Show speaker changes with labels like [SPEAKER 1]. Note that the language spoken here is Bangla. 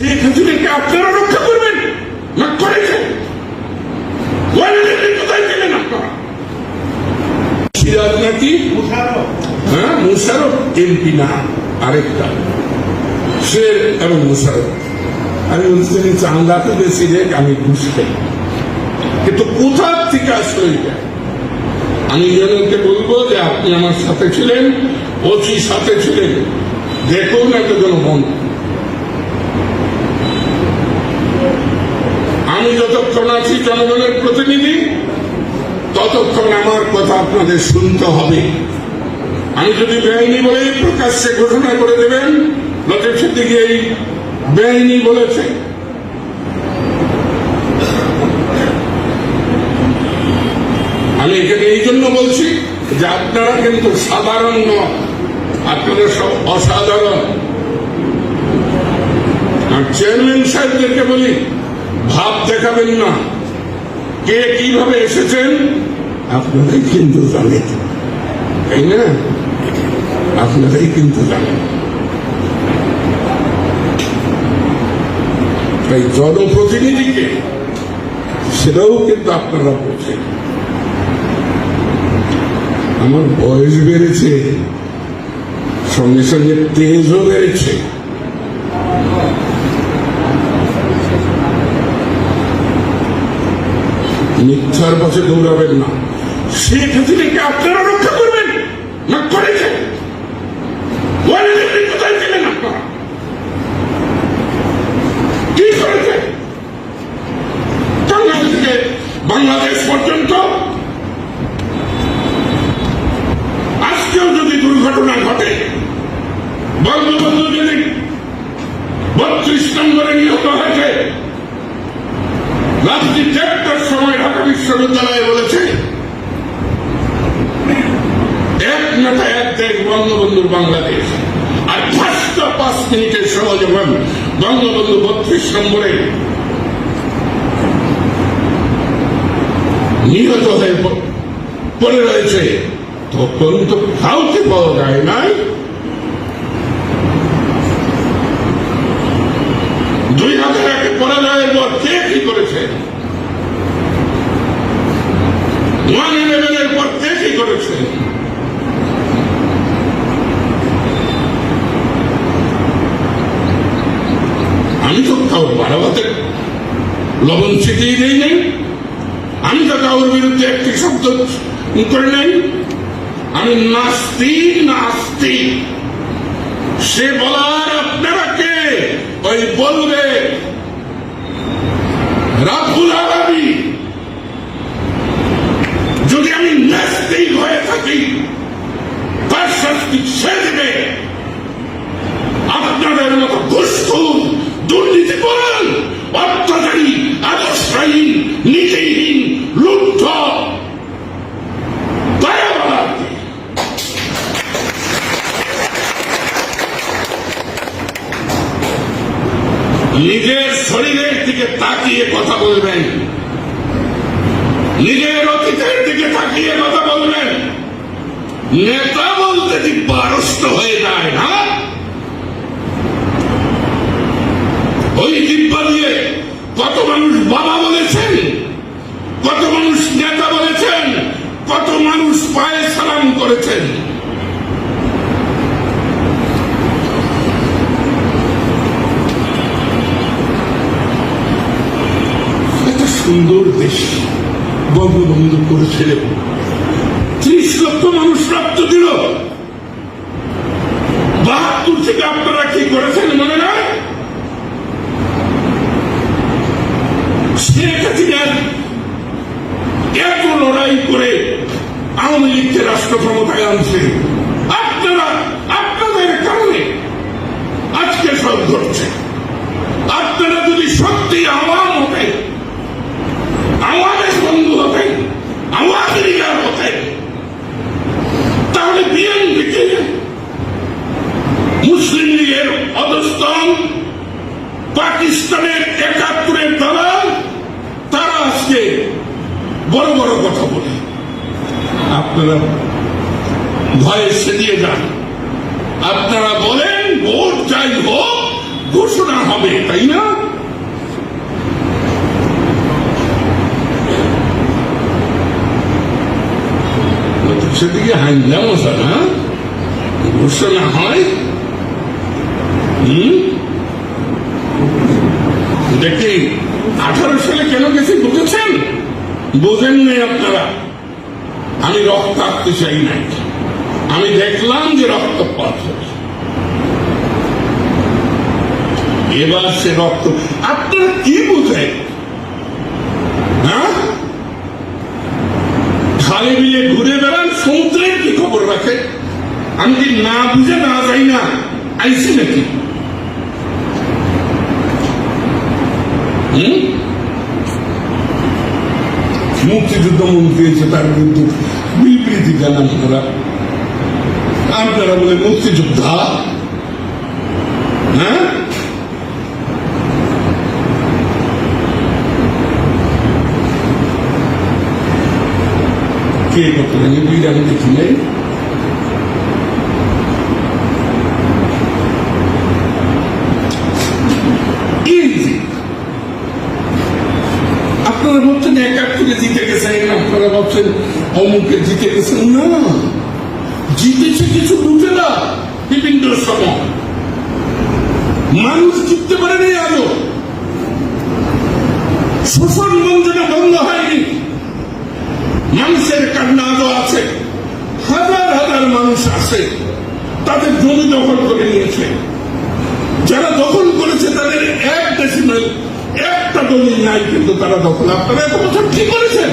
[SPEAKER 1] শেখ হাসিনাকে আপনারা রক্ষা করবেন। না করেছেন কোথায় পেলেন আপনারা। সিরাজ নাকি? হ্যাঁ মুশারফ এমপি না আরেকটা। সে এবং মুশারফ। আমি বলছি চান্দা তো বেশি রেট আমি ঘুষ খাই কিন্তু কোথার থেকে আসলো এটা? আমি জনকে বলব যে আপনি আমার সাথে ছিলেন ওসি সাথে ছিলেন। দেখুন একটা জনগণ আমি যতক্ষণ আছি জনগণের প্রতিনিধি, ততক্ষণ আমার কথা আপনাদের শুনতে হবে। আমি যদি বেআইনি বলে প্রকাশ্যে ঘোষণা করে দেবেন লতিফ সিদ্দিকি এই বেআইনি বলেছে। আমি এখানে এই জন্য বলছি যে আপনারা কিন্তু সাধারণ নয় আপনারা সব অসাধারণ। আর চেয়ারম্যান সাহেবদেরকে বলি ভাব দেখাবেন না। কে কীভাবে এসেছেন? আপনারাই কিন্তু জানেন। তাই না? আপনারাই কিন্তু জানেন। তাই জনপ্রতিনিধিকে সেটাও কিন্তু আপনারা বোঝেন। আমার বয়স বেড়েছে, সঙ্গে সঙ্গে তেজও বেড়েছে। মিথ্যার পাশে দৌড়াবেন না। শেখ হাসিনাকে আপনারা রক্ষা করবেন না করেছেন ওয়ালিদের কোথায় পেলেন আপনারা কি করেছেন বাংলাদেশ থেকে বাংলাদেশ পর্যন্ত আজকেও যদি দুর্ঘটনা ঘটে বঙ্গবন্ধু যদি বত্রিশ নম্বরে নিহত হয়েছে রাত্রি দেড়টার সময় ঢাকা বিশ্ববিদ্যালয়ে বলেছে এক নেতা এক দেশ বঙ্গবন্ধুর বাংলাদেশ। আর পাঁচটা পাঁচ মিনিটের সময় যখন বঙ্গবন্ধু বত্রিশ নম্বরে নিহত হয়ে পড়ে রয়েছে, তখন তো কাউকে পাওয়া যায় নাই। দুই হাজার একে পরাজয়ের পর কে কি করেছে ওয়ান ইলেভেনের পর কে কি করেছে লবণ ছিটিয়ে দিই নাই। আমি তো কাউর বিরুদ্ধে একটি শব্দ করে নাই। আমি নাস্তিক সে বলার আপনারা কে? ওই বলবে রাবুল আলামী যদি আমি নাস্তিক হয়ে থাকি তার শাস্তি সে দেবে আপনাদের মতো ঘুষখুর দুর্নীতি করেন অত্যাচারী আদর্শহীন নীতিহীন লুণ্ঠ দয়াবাদ নিজের শরীরের দিকে তাকিয়ে কথা বলবেন। নিজের অতীতের দিকে তাকিয়ে কথা বলবেন। নেতা বলতে দিব্যারষ্ট হয়ে যায়, না? ওই দিব্যা দিয়ে কত মানুষ বাবা বলেছেন, কত মানুষ নেতা বলেছেন, কত মানুষ পায়ে সালাম করেছেন। সুন্দর দেশ বঙ্গবন্ধু করেছিলেন। ত্রিশ লক্ষ মানুষ রক্ত দিল। বাহাত্তর থেকে আপনারা কি করেছেন মনে নয় শেখ হাসিনার এত লড়াই করে আওয়ামী লীগকে রাষ্ট্র ক্ষমতায় আনছে আপনারা, আপনাদের কারণে আজকে সব ঘটছে। আপনারা পাকিস্তানের একাত্তরের দালাল, তারা আজকে বড় বড় কথা বলে। আপনারা ভয়ে সেদিয়ে যান। আপনারা বলেন, ভোট যাই হোক, ঘোষণা হবে, তাই না? সেদিকে হাইলা মশা না ঘোষণা হয়। হুম? দেখি, আঠারো সালে কেন গেছি বুঝেছেন? বোঝেন নাই আপনারা। আমি রক্ত আঁকতে চাই নাই। আমি দেখলাম যে হচ্ছে এবার সে রক্ত আপনারা কি বুঝেন? হ্যাঁ? বিলে ঘুরে বেড়ান, সমুদ্রের কি খবর রাখে আমি কি না বুঝে না যাই না। আইসি নাকি? মুক্তিযুদ্ধ মন্ত্রী এসে তার কিন্তু বিবৃতি দেন আপনারা আপনারা বলে মুক্তিযোদ্ধা? হ্যাঁ? কে আমি দুই আমি দেখি নাই? অমুকে জিতে গেছেন না। জিতেছে কিছু লুটেরা বিভিন্ন সময় মানুষ জিততে পারেনি আজও। শোষণ বঞ্চনা বন্ধ হয়নি। মানুষের কান্না আজও আছে। হাজার হাজার মানুষ আছে, তাদের জমি দখল করে নিয়েছে। যারা দখল করেছে তাদের এক ডেসিমেল একটা দলিল নাই কিন্তু তারা দখল। আপনারা এত বছর কি করেছেন